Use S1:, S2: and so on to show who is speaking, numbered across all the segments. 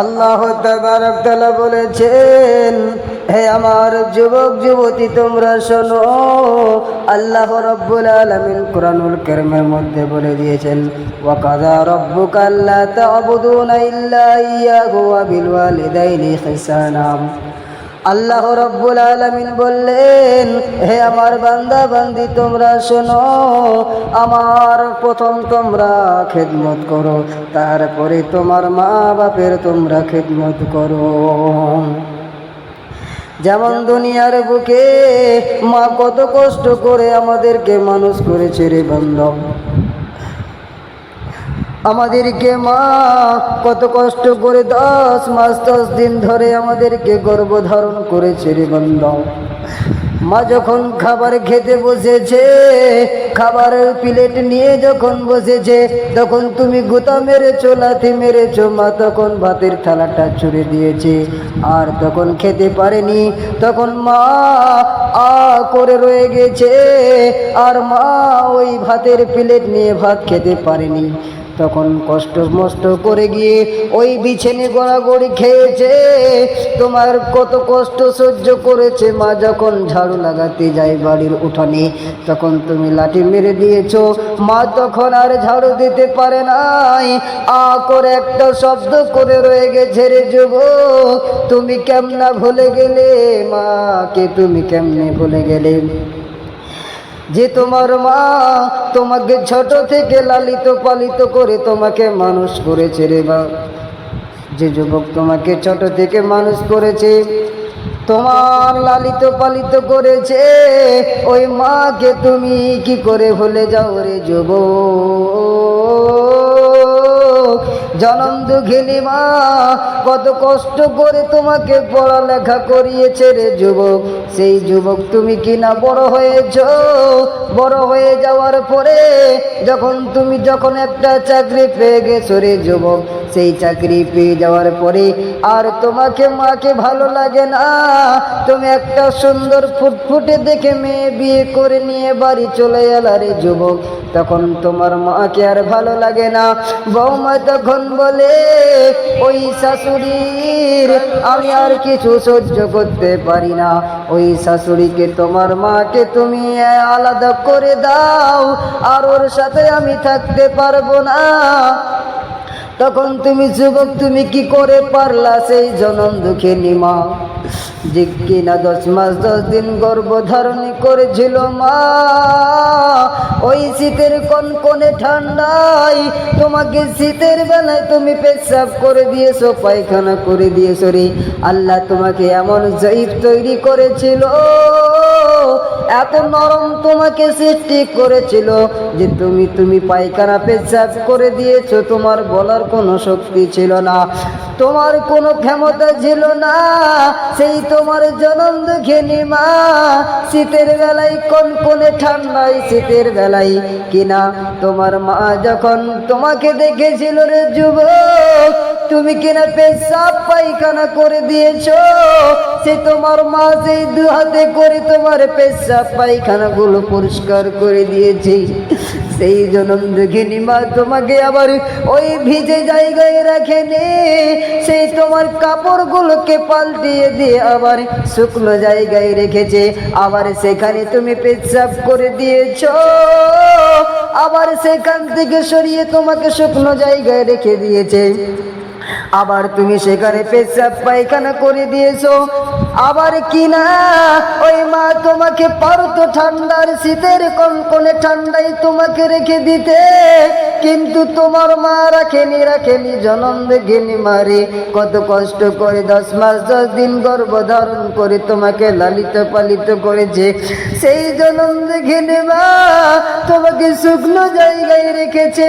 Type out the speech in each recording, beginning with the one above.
S1: আল্লাহ তাবারকতালা বলেছেন, হে আমার যুবক, যুবতী, তোমরা শোনো, আল্লাহ রব্বুল আলমিন কোরআনুল কেরমের মধ্যে বলে দিয়েছেন, ওয়াকাদা রব্বুক রাব্বুকা আল্লা তা'বুদুনা ইল্লা ইয়্যাহু ওয়া বিল ওয়ালিদাইনি ইহসানা আল্লাহ রব্বুল আলমিন বললেন, হে আমার বান্দা, বান্দি, তোমরা শোনো, আমার প্রথম তোমরা খেদমত করো, তারপরে তোমার মা বাপের তোমরা খেদমত করো। যেমন দুনিয়ার বুকে মা কত কষ্ট করে আমাদেরকে মানুষ করেছে রে বান্ধব আমাদেরকে মা, কত কষ্ট করে দশ মাস, দশ দিন ধরে আমাদেরকে গর্ভধারণ করেছে রে বান্ধব মা যখন খাবার খেতে বসেছে, খাবারের প্লেট নিয়ে যখন বসেছে, তখন তুমি গুতা মেরেছো, লাথি মেরেছো, মা তখন ভাতের থালাটা ছুড়ে দিয়েছে। আর তখন খেতে পারেনি, তখন মা আ করে রয়ে গেছে, আর মা ওই ভাতের প্লেট নিয়ে ভাত খেতে পারেনি। তখন কষ্ট মষ্ট করে গিয়ে ওই বিছেনে গড়াগড়ি খেয়েছে। তোমার কত কষ্ট সহ্য করেছে মা যখন ঝাড়ু লাগাতে যায় বাড়ির উঠানে, তখন তুমি লাঠি মেরে দিয়েছ। মা তখন আর ঝাড়ু দিতে পারে নাই। আ করে একটা শব্দ করে রয়ে গেছে রে যুব। তুমি কেমনা ভুলে গেলে? মাকে তুমি কেমনে ভুলে গেলে? যে তোমার মা তোমাকে ছোট থেকে লালিত পালিত করে তোমাকে মানুষ করেছে রে বা যে যুবক তোমাকে ছোট থেকে মানুষ করেছে, তোমার লালিত পালিত করেছে, ওই মাকে তুমি কি করে ভুলে যাও রে যুবক? জনম দুঃখিনী মা, কত কষ্ট করে তোমাকে পড়ালেখা করিয়েছে রে যুবক। সেই যুবক তুমি কি না বড় হয়েছ। বড় হয়ে যাওয়ার পরে যখন তুমি যখন একটা চাকরি পেয়ে গেছো রে যুবক, সেই চাকরি পেয়ে যাওয়ার পরে আর তোমাকে মাকে ভালো লাগে না। তুমি একটা সুন্দর ফুটফুটে দেখে মেয়ে বিয়ে করে নিয়ে বাড়ি চলে এলা রে যুবক। তখন তোমার মাকে আর ভালো লাগে না। বৌমা তখন বলে, ওই শাশুড়ির আমি আর কিছু সহ্য করতে পারি না। ওই শাশুড়িকে তোমার মাকে তুমি আলাদা করে দাও, আর ওর সাথে আমি থাকতে পারব না। তখন তুমি যুবক, তুমি কি করে পারলা সেই জনম দুঃখে নিমা? যে কিনা দশ মাস, দশ দিন গর্ভধারণী করেছিল মা? ওই শীতের কোন কোনে ঠান্ডায়? তোমাকে শীতের বেলায় তুমি পেশাব করে দিয়েছ, পায়খানা করে দিয়েছ রে। আল্লাহ তোমাকে এমন জৈব তৈরি করেছিল। এত নরম তোমাকে সৃষ্টি করেছিল যে তুমি তুমি পায়খানা পেশাব করে দিয়েছ, তোমার বলার কোনো শক্তি ছিল না। তোমার কোনো ক্ষমতা ছিল না। সেই তোমার জনম দেখে মা, শীতের বেলায় কোন কোনে ঠান্ডায় শীতের বেলায় কিনা। তোমার মা যখন তোমাকে দেখেছিল রে যুবক তুমি কিনা পেশাব পায়খানা করে দিয়েছ? সে তোমার মা সেই দু হাতে করে তোমার পেশাব পায়খানা গুলো পরিষ্কার করে দিয়েছে। সেই জনম দেখিনি মা তোমাকে আবার ওই ভিজে জায়গায় রাখেনি। সেই তোমার কাপড়গুলোকে পাল্টিয়ে দিয়ে আবার শুকনো জায়গায় রেখেছে। আবার সেখানে তুমি পেশাব করে দিয়েছ। আবার সেখান থেকে সরিয়ে তোমাকে শুকনো জায়গায় রেখে দিয়েছে। আবার তুমি সেখানে পেশাব পায়খানা করে দিয়েছ। আবার কি না ওই মা তোমাকে পারতো ঠান্ডার শীতের কনকনে ঠান্ডায় তোমাকে রেখে দিতে। কিন্তু তোমার মা রাখেনি রাখেনি জনম দেখেনি মারে। কত কষ্ট করে দশ মাস, দশ দিন গর্ব ধারণ করে তোমাকে লালিত পালিত করেছে। সেই জনম দেখেনি মা, তোমাকে শুকনো জায়গায় রেখেছে।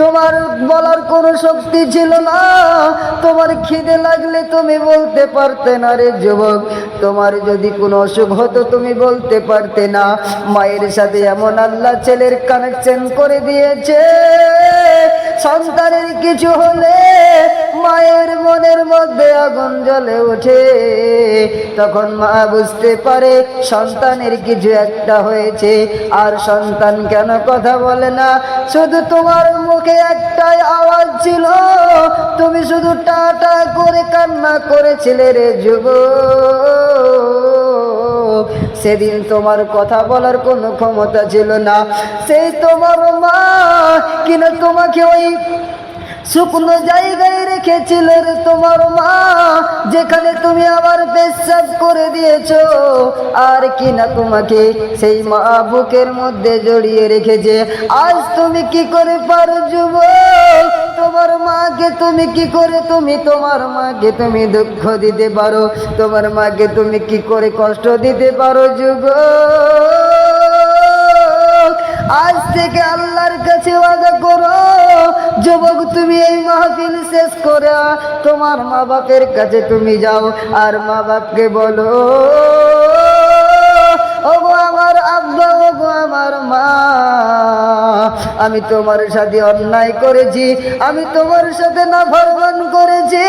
S1: তোমার বলার কোনো শক্তি ছিল না। তোমার খিদে লাগলে তুমি বলতে পারতে না রে যুবক। তোমার যদি কোনো অসুখ হতো তুমি বলতে পারতে না। মায়ের সাথে এমন আল্লাহ ছেলের কানেকশন করে দিয়েছে। সন্তানের কিছু হলে মায়ের মনের মধ্যে আগুন জ্বলে ওঠে। তখন মা বুঝতে পারে সন্তানের কিছু একটা হয়েছে। আর সন্তান কেন কথা বলে না? শুধু তোমার মুখে একটাই আওয়াজ ছিল, তুমি শুধু টাটা করে কান্না করেছিলে রে যুব সেদিন তোমার কথা বলার কোনো ক্ষমতা ছিল না। সেই তোমার মা কিনা তোমাকে ওই শুকনো জায়গায় রেখেছিল রে তোমার মা, যেখানে তুমি আবার পেশাব করে দিয়েছ। আর কিনা তোমাকে সেই মা বুকের মধ্যে জড়িয়ে রেখেছে? আজ তুমি কি করে পারো যুব তোমার মাকে তুমি কি করে, তুমি তোমার মাকে তুমি দুঃখ দিতে পারো? তোমার মাকে তুমি কি করে কষ্ট দিতে পারো যুব আজ থেকে আল্লাহর কাছে ওয়াদা করো। যুবক, তুমি এই মাহফিল শেষ করে তোমার মা বাপের কাছে তুমি যাও আর মা বাপকে বলো আমি তোমার সাথে অন্যায় করেছি, আমি তোমার সাথে না ভরবান করেছি,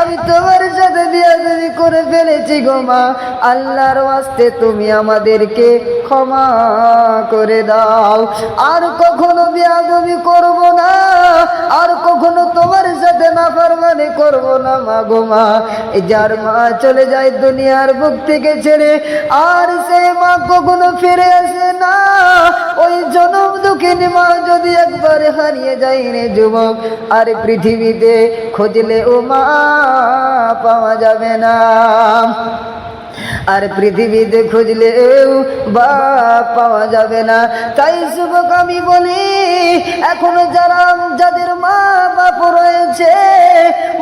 S1: আমি তোমার সাথে বিয়াদবি করে ফেলেছি গো মা। আল্লাহর ওয়াস্তে তুমি আমাদেরকে ক্ষমা করে দাও। আর কখনো বিয়াদবি করব না, আর কখনো তোমার সাথে না ফরমানি করব না মা গো মা। যার মা চলে যায় দুনিয়ার বুক থেকে ছেড়ে, আর সেই মা কখনো ফিরে আসে না। ওই জনম দুঃখিনী মা যদি একবার হারিয়ে যায় রে যুবক, আর পৃথিবীতে খুঁজলে ও মা পাওয়া যাবে না। আর পৃথিবীতে খুঁজলেও পাওয়া যাবে না। তাই যুবক, আমি বলি, এখনও যারা যাদের মা বাপ রয়েছে,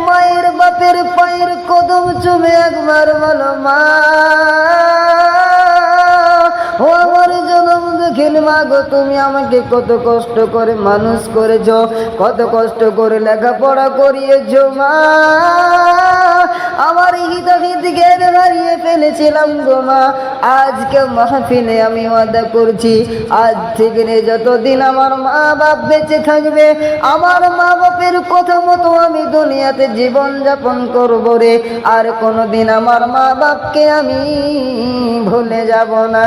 S1: মায়ের বাপের পায়ের কদম চুমে একবার বলো, মা মা গো, তুমি আমাকে কত কষ্ট করে মানুষ করেছ, কত কষ্ট করে লেখাপড়া করিয়েছ মা। আমার হিতাহিত জ্ঞান হারিয়ে ফেলেছিলাম গো মা। আজকে মাহফিলে আমি ওয়াদা করছি, আজ থেকে নিয়ে যতদিন আমার মা বাপ বেঁচে থাকবে, আমার মা বাপের কথা মতো আমি দুনিয়াতে জীবন যাপন করব রে। আর কোনোদিন আমার মা বাপকে আমি ভুলে যাব না।